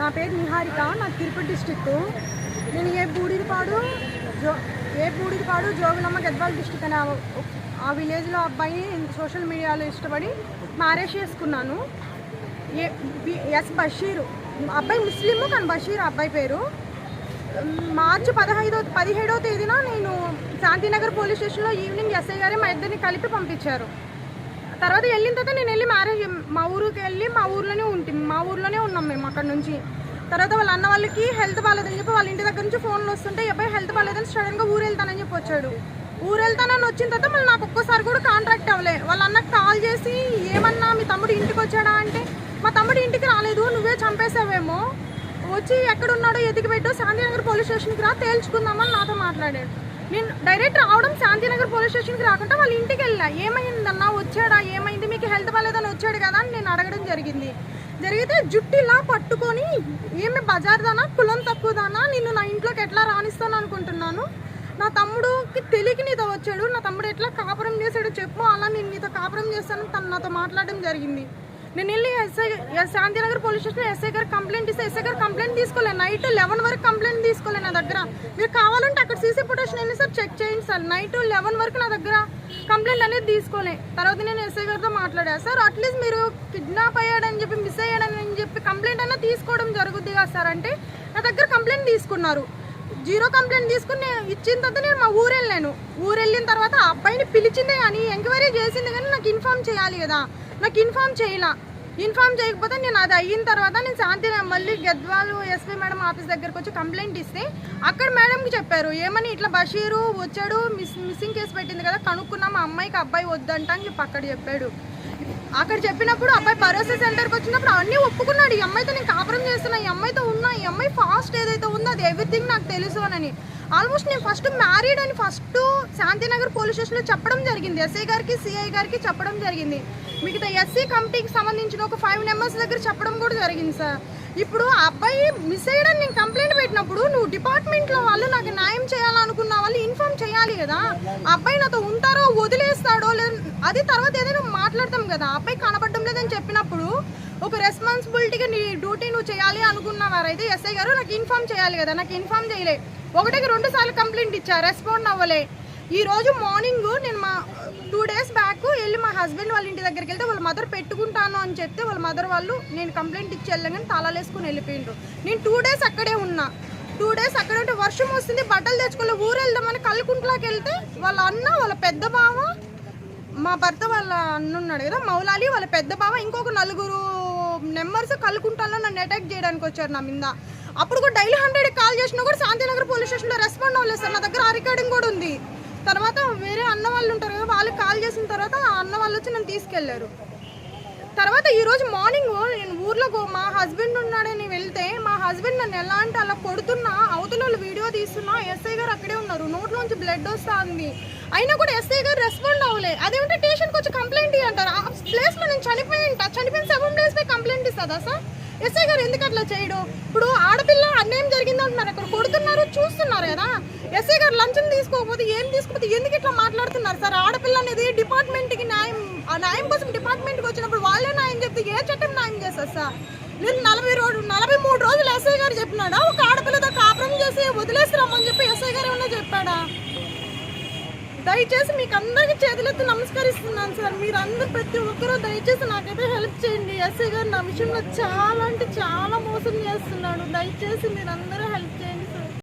నా పేరు నిహారిక నాకు తిరుపతి డిస్టిక్ నేను ఏ బూడిదిపాడు జో ఏ బూడిదిపాడు జోగులమ్మ గద్వాల డిస్టిక్ అనే ఆ- విలేజ్లో అబ్బాయి సోషల్ మీడియాలో ఇష్టపడి మ్యారేజ్ చేసుకున్నాను. A S Basheer. అబ్బాయి ముస్లిం కానీ బషీర్ అబ్బాయి పేరు. మార్చి పదహైదో పదిహేడో తేదీన నేను శాంతినగర్ పోలీస్ స్టేషన్లో ఈవినింగ్ ఎస్ఐ గారే మా ఇద్దరిని కలిపి పంపించారు. తర్వాత వెళ్ళిన తర్వాత నేను వెళ్ళి మ్యారేజ్ మా ఊరికి వెళ్ళి మా ఊర్లోనే ఉంటుంది మా ఊర్లోనే ఉన్నాం మేము అక్కడ నుంచి. తర్వాత వాళ్ళ అన్న వాళ్ళకి హెల్త్ బాగాలేదని చెప్పి వాళ్ళ ఇంటి దగ్గర నుంచి ఫోన్లు వస్తుంటే ఈ అబ్బాయి హెల్త్ బాగాలేదని సడన్గా ఊరు వెళ్తానని చెప్పి వచ్చాడు. ఊరు వెళ్తానని వచ్చిన తర్వాత మళ్ళీ నాకు ఒక్కోసారి కూడా కాంట్రాక్ట్ అవ్వలే. వాళ్ళ అన్నకు కాల్ చేసి ఏమన్నా మీ తమ్ముడు ఇంటికి వచ్చాడా? అంటే మా తమ్ముడు ఇంటికి రాలేదు నువ్వే చంపేసావేమో. వచ్చి ఎక్కడున్నాడో ఎదిగి పెట్టు శాంతినగర్ పోలీస్ స్టేషన్కి రా తేల్చుకుందామని నాతో మాట్లాడాడు. నేను డైరెక్ట్ రావడం శాంతినగర్ పోలీస్ స్టేషన్కి రాకుండా వాళ్ళ ఇంటికి వెళ్ళా. ఏమైందన్నా? వచ్చాడా? ఏమైంది? మీకు హెల్త్ బాగాలేదని వచ్చాడు కదా అని నేను అడగడం జరిగింది. జరిగితే జుట్టు ఇలా పట్టుకొని ఏమి బజార్దానా? కులం తక్కువదానా? నిన్ను నా ఇంట్లోకి ఎట్లా రాణిస్తాను అనుకుంటున్నాను? నా తమ్ముడుకి తెలియక నీతో వచ్చాడు. నా తమ్ముడు ఎట్లా కాపురం చేశాడో చెప్పు. అలా నేను నీతో కాపురం చేస్తాను తను నాతో మాట్లాడడం జరిగింది. నేను వెళ్ళి SI S Shantinagar police station SI గారు కంప్లైంట్ ఇస్తే ఎస్ఐ గారు కంప్లైంట్ తీసుకోలేదు. నైట్ లెవెన్ వరకు కంప్లైంట్ తీసుకోలేదు నా దగ్గర. మీరు కావాలంటే అక్కడ సీసీ ఫుటేజ్ వెళ్ళి సార్ చెక్ చేయండి సార్. నైట్ లెవెన్ వరకు నా దగ్గర కంప్లైంట్ అనేది తీసుకోలే. తర్వాత నేను ఎస్ఐ గారితో మాట్లాడా సార్ అట్లీస్ట్ మీరు కిడ్నాప్ అయ్యాడని చెప్పి మిస్ అయ్యాడని చెప్పి కంప్లైంట్ అన్న తీసుకోవడం జరుగుద్ది కదా సార్. అంటే నా దగ్గర కంప్లైంట్ తీసుకున్నారు. జీరో కంప్లైంట్ తీసుకుని ఇచ్చిన తర్వాత నేను మా ఊరు వెళ్ళాను. ఊరు వెళ్ళిన తర్వాత ఆ అబ్బాయిని పిలిచిందే కానీ ఎంక్వైరీ చేసింది కానీ నాకు ఇన్ఫామ్ చేయాలి కదా. నాకు ఇన్ఫామ్ చేయలా. ఇన్ఫామ్ చేయకపోతే నేను అది అయిన తర్వాత నేను శాంతి మళ్ళీ గద్వాలు ఎస్పీ మేడం ఆఫీస్ దగ్గరకు వచ్చి కంప్లైంట్ ఇస్తే అక్కడ మేడంకి చెప్పారు ఏమని ఇట్లా బషీరు వచ్చాడు మిస్ మిస్సింగ్ కేసు పెట్టింది కదా కనుక్కున్నాం మా అమ్మాయికి అబ్బాయి వద్దంట అని చెప్పి అక్కడ చెప్పాడు. అక్కడ చెప్పినప్పుడు అబ్బాయి భరోసా సెంటర్కి వచ్చినప్పుడు అన్నీ ఒప్పుకున్నాడు. ఈ అమ్మాయితో నేను కాపురం చేస్తున్నా ఈ అమ్మాయితో ఉన్నా ఈ అమ్మాయి ఫాస్ట్ ఏదైతే ఉందో అది ఎవ్రీథింగ్ నాకు తెలుసు అని. ఆల్మోస్ట్ నేను ఫస్ట్ మ్యారీడ్ అని ఫస్ట్ శాంతినగర్ పోలీస్ స్టేషన్లో చెప్పడం జరిగింది. ఎస్ఐ గారికి సిఐ గారికి చెప్పడం జరిగింది. మిగతా ఎస్సీ కమిటీకి సంబంధించిన ఒక ఫైవ్ మెంబర్స్ దగ్గర చెప్పడం కూడా జరిగింది సార్ ఇప్పుడు ఆ అబ్బాయి మిస్ అయ్యడం నేను కంప్లైంట్ పెట్టినప్పుడు నువ్వు డిపార్ట్మెంట్లో వాళ్ళు నాకు న్యాయం చేయాలనుకున్న వాళ్ళు ఇన్ఫార్మ్ చేయాలి కదా? అబ్బాయి నాతో ఉంటారో వదిలేస్తాడో లేదా అది తర్వాత ఏదైనా మాట్లాడతాం కదా? అబ్బాయి కనపడడం లేదని చెప్పినప్పుడు ఒక రెస్పాన్సిబిలిటీగా నీ డ్యూటీ నువ్వు చేయాలి అనుకున్నవారైతే ఎస్ఐ గారు నాకు ఇన్ఫార్మ్ చేయాలి కదా? నాకు ఇన్ఫార్మ్ చేయలే. ఒకటికి రెండు సార్లు కంప్లైంట్ ఇచ్చా రెస్పాండ్ అవ్వలే. ఈరోజు మార్నింగ్ నేను మా టూ డేస్ బ్యాక్ వెళ్ళి మా హస్బెండ్ వాళ్ళ ఇంటి దగ్గరికి వెళ్తే వాళ్ళ మదర్ పెట్టుకుంటాను అని చెప్తే వాళ్ళ మదర్ వాళ్ళు నేను కంప్లైంట్ ఇచ్చి వెళ్ళగానే తాళాలేసుకుని వెళ్ళిపోయిండ్రు. నేను టూ డేస్ అక్కడే ఉన్నా. టూ డేస్ అక్కడ ఉంటే వర్షం వస్తుంది బట్టలు తెచ్చుకోలే ఊరు వెళ్దామని కల్కుంట్లోకి వెళ్తే వాళ్ళ అన్న వాళ్ళ పెద్ద బావ మా భర్త వాళ్ళ అన్న ఉన్నాడు కదా మౌలాలి వాళ్ళ పెద్ద బావ ఇంకొక నలుగురు నెంబర్స్ కల్కుంటాలో నన్ను అటాక్ చేయడానికి వచ్చారు నా మీద. అప్పుడు కూడా డైలీ హండ్రెడ్ కాల్ చేసినా కూడా శాంతినగర్ పోలీస్ స్టేషన్లో రెస్పాండ్ అవ్వలేదు సార్. నా దగ్గర ఆ రికార్డింగ్ కూడా ఉంది. తర్వాత వేరే అన్న వాళ్ళు ఉంటారు కదా వాళ్ళకి కాల్ చేసిన తర్వాత ఆ అన్న వాళ్ళు వచ్చి నన్ను తీసుకెళ్ళారు. తర్వాత ఈరోజు మార్నింగ్ నేను ఊర్లో మా హస్బెండ్ ఉన్నాడని వెళ్తే మా హస్బెండ్ నన్ను ఎలా అంటే అలా కొడుతున్నా అవతల వాళ్ళు వీడియో తీస్తున్నా ఎస్ఐ గారు అక్కడే ఉన్నారు. నోట్లోంచి బ్లడ్ వస్తుంది. అయినా కూడా ఎస్ఐ గారు రెస్పాండ్ అవ్వలే. అదేమంటే స్టేషన్కి వచ్చి కంప్లైంట్ అంటారు ఆ ప్లేస్లో నేను చనిపోయి చనిపోయిన సెవెన్ డేస్పై కంప్లైంట్ ఇస్తుందా సార్? ఎస్ఐ గారు ఎందుకు అట్లా చేయడు? ఇప్పుడు ఆడపిల్ల అన్యాయం జరిగిందంటున్నారు. అక్కడ కొడుతున్నారు చూస్తున్నారు కదా. తీసుకోకపోతే ఏం తీసుకోకపోతే ఎందుకు ఇట్లా మాట్లాడుతున్నారు సార్? ఆడపిల్ల అనేది డిపార్ట్మెంట్కి న్యాయం ఆ న్యాయం కోసం డిపార్ట్మెంట్కి వచ్చినప్పుడు వాళ్ళే న్యాయం చెప్తే ఏ చట్టం న్యాయం చేస్తారు సార్? నేను నలభై రోజు నలభై మూడు రోజులు ఎస్ఐ గారు చెప్పినాడా? ఒక ఆడపిల్లతో కాపురం చేసి వదిలేసి రమ్మని చెప్పి ఎస్ఐ గారు ఏమన్నా చెప్పాడా? దయచేసి మీకు అందరికీ చేతులెత్తి నమస్కరిస్తున్నాను సార్. మీరు ప్రతి ఒక్కరూ దయచేసి నాకైతే హెల్ప్ చేయండి. ఎస్ఐ గారు నా విషయంలో చాలా అంటే చాలా మోసం చేస్తున్నాడు. దయచేసి మీరు అందరూ హెల్ప్ చేయండి.